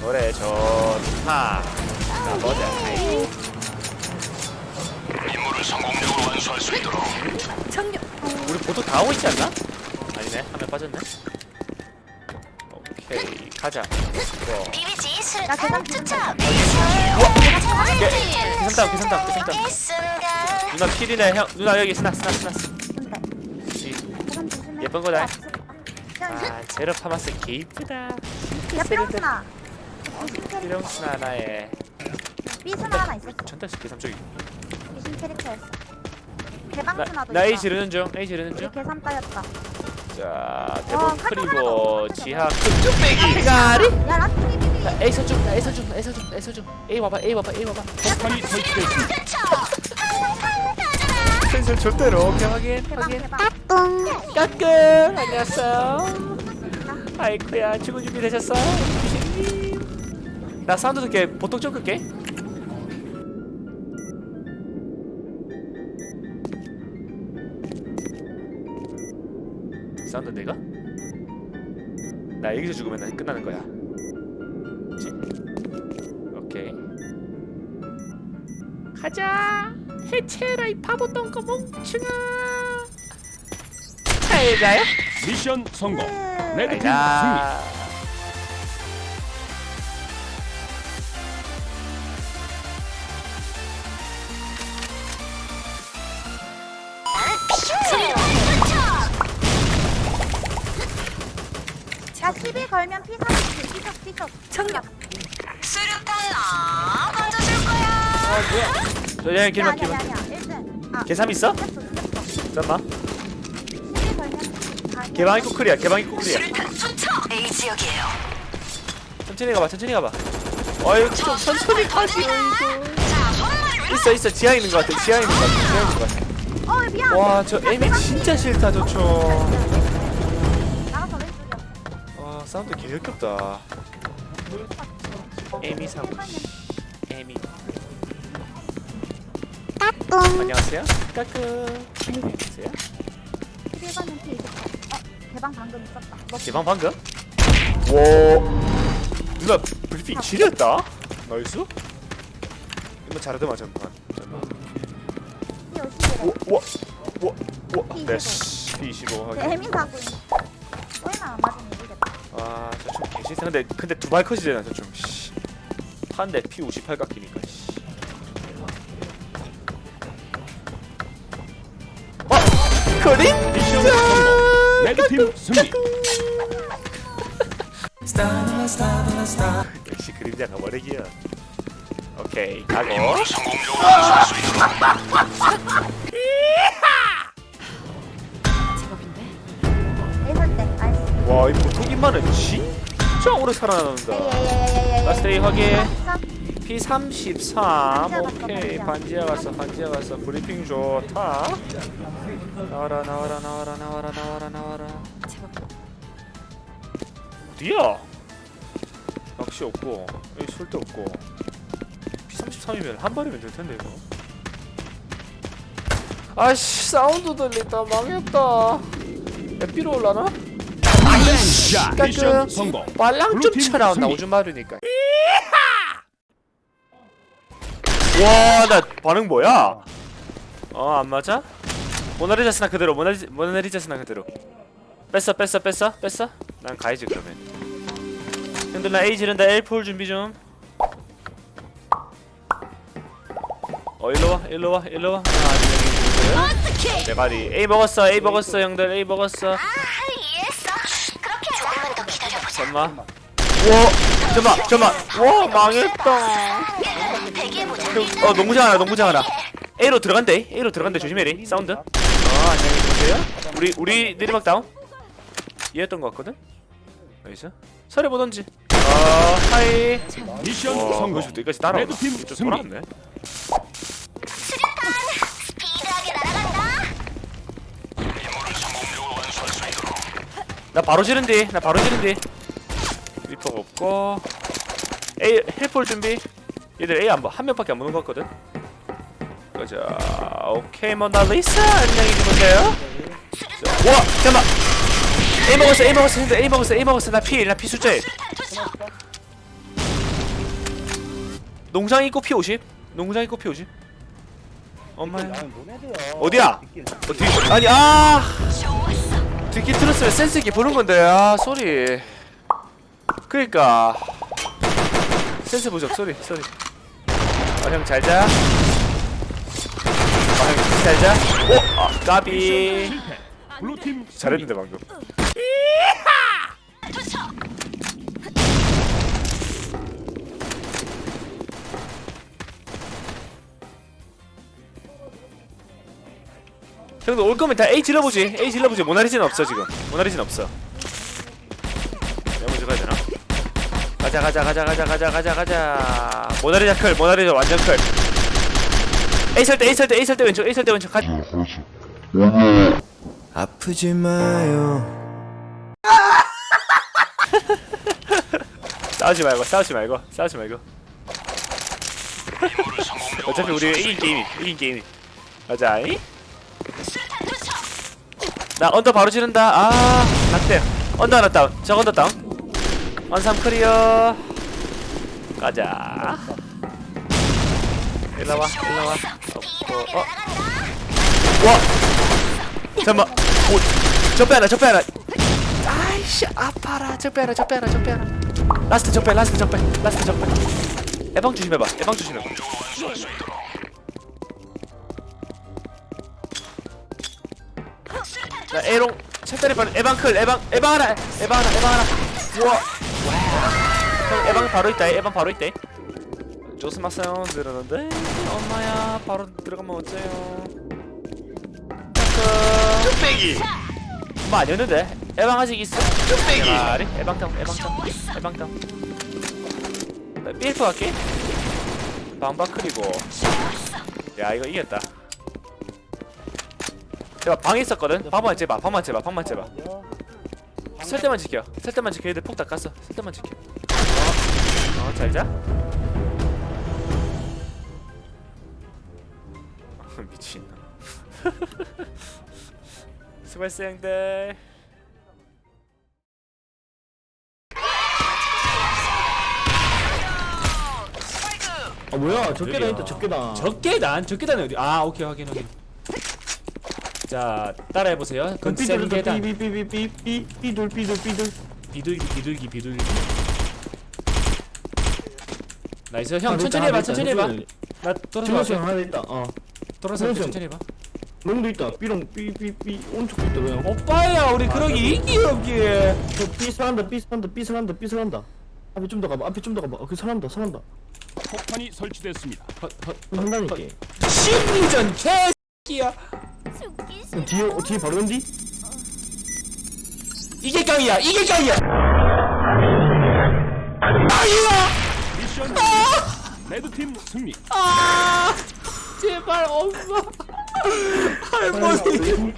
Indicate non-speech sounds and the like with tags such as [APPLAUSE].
노래 좋다. 자, 보자. 임무를 성공적으로 완수할 수 있도록 청력 우리 보도 다 오고 있지 않나? 아니네. 화면 빠졌네. 오케이. 가자. 고. 비비지 나 수류탄 계산 투척 계산당, 계산당, 계산당. 이 순간 누나 필이네. 형. 누나 여기 스나 스나 스나. 이 예쁜 거다. 아, 아, 제로 파마스 개 이쁘다. 야 삐롱스 나 귀신 필용스 하나에 삐스나 하나 있었어 전달스 계산 쪽이. 귀신 캐릭터였어 나, 대방스나도 나 A 있어 지르는 중. A 지르는 우리 중. 계산 따였다 자, 칼 대본 하나 그리고 더, 지하 큰 뚝배기 가리. 야 라스트 비비비 나 A 서중, 나 A 서중, A 서중, A 서중. A 와봐, A 와봐, A 와봐. 폭탄이 설치됐습니다. 센서 절대로 오케이 확인, 확인. 대방 까끔 안녕하세요. 아이쿠야 죽을 준비 되셨어? 귀신님. 나 사운드 듣게 보통 좀 끌게. 사운드 내가? 나 여기서 죽으면 난 끝나는 거야. 그치? 오케이. 가자. 해체라 이 바보 똥거 멍충아. 잘 가요? 미션 성공. 레드팀 승리. 10일 걸면 P30 P석 P석 청력 수류탄 나 던져줄 거야 아 뭐야? 저 여행 길만 아니야 길만. 아니야 1등 아 계산 있어? 잠깐만. 10일 걸면 아, 개방 입고 클리어. 개방. 수류탄 투척 A 지역이에요 천천히 가봐. 천천히 가봐. 어이 좀 천천히 가시오 이거. 자 손머리 있어 있어 지하 있는 거 같아. 지하 있는 거 같아. 지하 있는 거 같아. 어 미안 와저 에임이 진짜 싫다 저총. 사운드 개 역겹다. 에미 사고. 에미. 안녕하세요. 까끔. 안녕하세요. 11 걸면 P20 어 대방 방금 있었다 너 개방 방금? 와 누나 브리핑 지렸다. 나이스. 이거 잘하더만 잠깐. 잠깐. P50이래 와, 와, 와, 와. 네, P25 하기. 재민 사고 얼마 저좀 개싫다. 근데 근데 두발 컷이잖아, 저 좀. 씨. 한대 P58 깎이니까. 씨. 어, 그림? 승리. 역시 그림자가 머리기야. 오케이, 가고. 와, 이 보통 인마는 진 짜 오래 라스트 A 확인. 네. P33 반지하 오케이. 반지하 갔어 반지하 갔어 브리핑 좋다 나와라 나와라 나와라 나와라 나와라 나와라. 어디야? 낚시 없고. 여기 술도 없고. P33이면 한 발이면 될 텐데 이거. 아씨 사운드 들린다. 망했다. 에피로 올라나? 미션 깔끔. 성공. 빨랑 좀 블루팀 쳐나온다 승리. 오줌 마르니까. 와나 반응 뭐야? 어 안 맞아? 모나리자 스나 그대로 모나리, 모나리자 스나 그대로. 뺐어 뺐어 뺐어? 뺐어? 난 가야지 그러면. 형들 나 A 지른다. L4 준비 좀 어 일로 와 일로 와 일로 와. 하나 둘셋 대가리. A 먹었어 A 먹었어 형들. A 먹었어. 아 그렇게 조금만 더 기다려보자 잠만. 와 잠만 잠만. 와 망했다. 어 농구장 하나 농구장 하나. A로 들어간대 A로 들어간대. 조심해리 사운드. 어 안녕히 계세요. 우리 우리 내리막 다운? 이해했던 것 같거든? 여기서 서래 보던지. 어 하이. 미션 와 성공. 그것이 여기까지 레드팀 승리. 돌아왔네. 수류탄 스피드하게 날아간다 나 바로 지른디 나 바로 지른디 리퍼가 없고 A 헬폴 준비 얘들 A 안봐한 명밖에 안 보는 것 같거든 가자 오케이 모나리사 안녕히 주무세요 자, 와 잠깐만 A 먹었어 A 먹었어 A 먹었어 A 먹었어 나 P 나 P 숫자 1 농장 입고 피 50. 농장 입고 피 50. 엄마야. 어디야? 어디? 아니 아. 듣기 들었으면 센스 있게 보는 건데 아 소리. 그러니까 센스 부족 소리 소리. 어형 잘자. 어형 잘자. 오, 아, 까비. 블루팀 잘했는데 방금. 형도 올 거면 다 A 질러보지. A 질러보지. 모나리진 없어 지금. 모나리진 없어. 내가 먼저 가야 되나? 가자 가자 가자 가자 가자 가자 가자. 모나리자 클. 모나리자 완전 클. A 설때 A 설때 A 설때 왼쪽 A 설때 왼쪽 가. 아프지 마요. [LAUGHS] 싸우지 말고 싸우지 말고 싸우지 말고. 어차피 우리 이긴 게임이 이긴 게임이. 가자. 이? 나 언더 바로 지른다. 아, 낙대. 언더 하나 다운. 저 언더 다운. 원삼 클리어. 가자. 일로 와, 일로 와. 없고, 어. 와. 잠만. 오, 적배 하나, 적배 하나. 아이씨, 아파라. 적배 하나, 적배 하나, 적배 하나. 라스트 적배, 라스트 적배, 라스트 적배. 에방 조심해봐. 에방 조심해봐. 나 에롱 샷다리 바로 에방 클 에방 에방 하나 에방 하나 에방 하나 우와 형 에방 바로 있다 에방 바로 있대. 조스마사요 늘었는데. 엄마야 바로 들어가면 어째요? 뚝배기. 뭐 아니었는데? 에방 아직 있어? 뚝배기. 에방 다운 에방 다운 에방 다운 나 삐일프 갈게? 방바클이고. 야 이거 이겼다. 제가 방에 있었거든? 방만 째봐 방만 째봐 방만 째봐 설 때만 지켜 설 때만 지켜. 얘들 폭 다 깠어. 설 때만 지켜 잘자? [LAUGHS] 미친 [LAUGHS] 형들. 아 뭐야? 적게다 있다. 적게다. 적계단 적계단이 어디 아 오케이 확인 확인. 자 따라해 보세요. 삐뚤 계단 삐삐삐삐삐삐 삐둘 삐둘 삐둘. 비둘기 비둘기 비둘기 나이스 형 아, 천천히 해봐 천천히 해봐. 나 돌아서 갈게 하나 있다. 어. 돌아서. 천천히 해봐 롱도 있다. 삐롱 삐삐삐 오른쪽도 있다 그냥. 오빠야 우리 그러기 이기 여기 저삐 사란다 삐 사란다 삐 사란다 삐 사란다. 앞에 좀 더 가봐. 앞에 좀 더 가봐. 어, 그 사란다 사란다. 폭탄이 설치됐습니다. 한다니까. 심리전 개새끼야 어, 뒤에 어, 뒤에 바로 온디? 이게 깡이야 이게 깡이야 미션. 레드팀 승리. 아 제발 엄마 할머니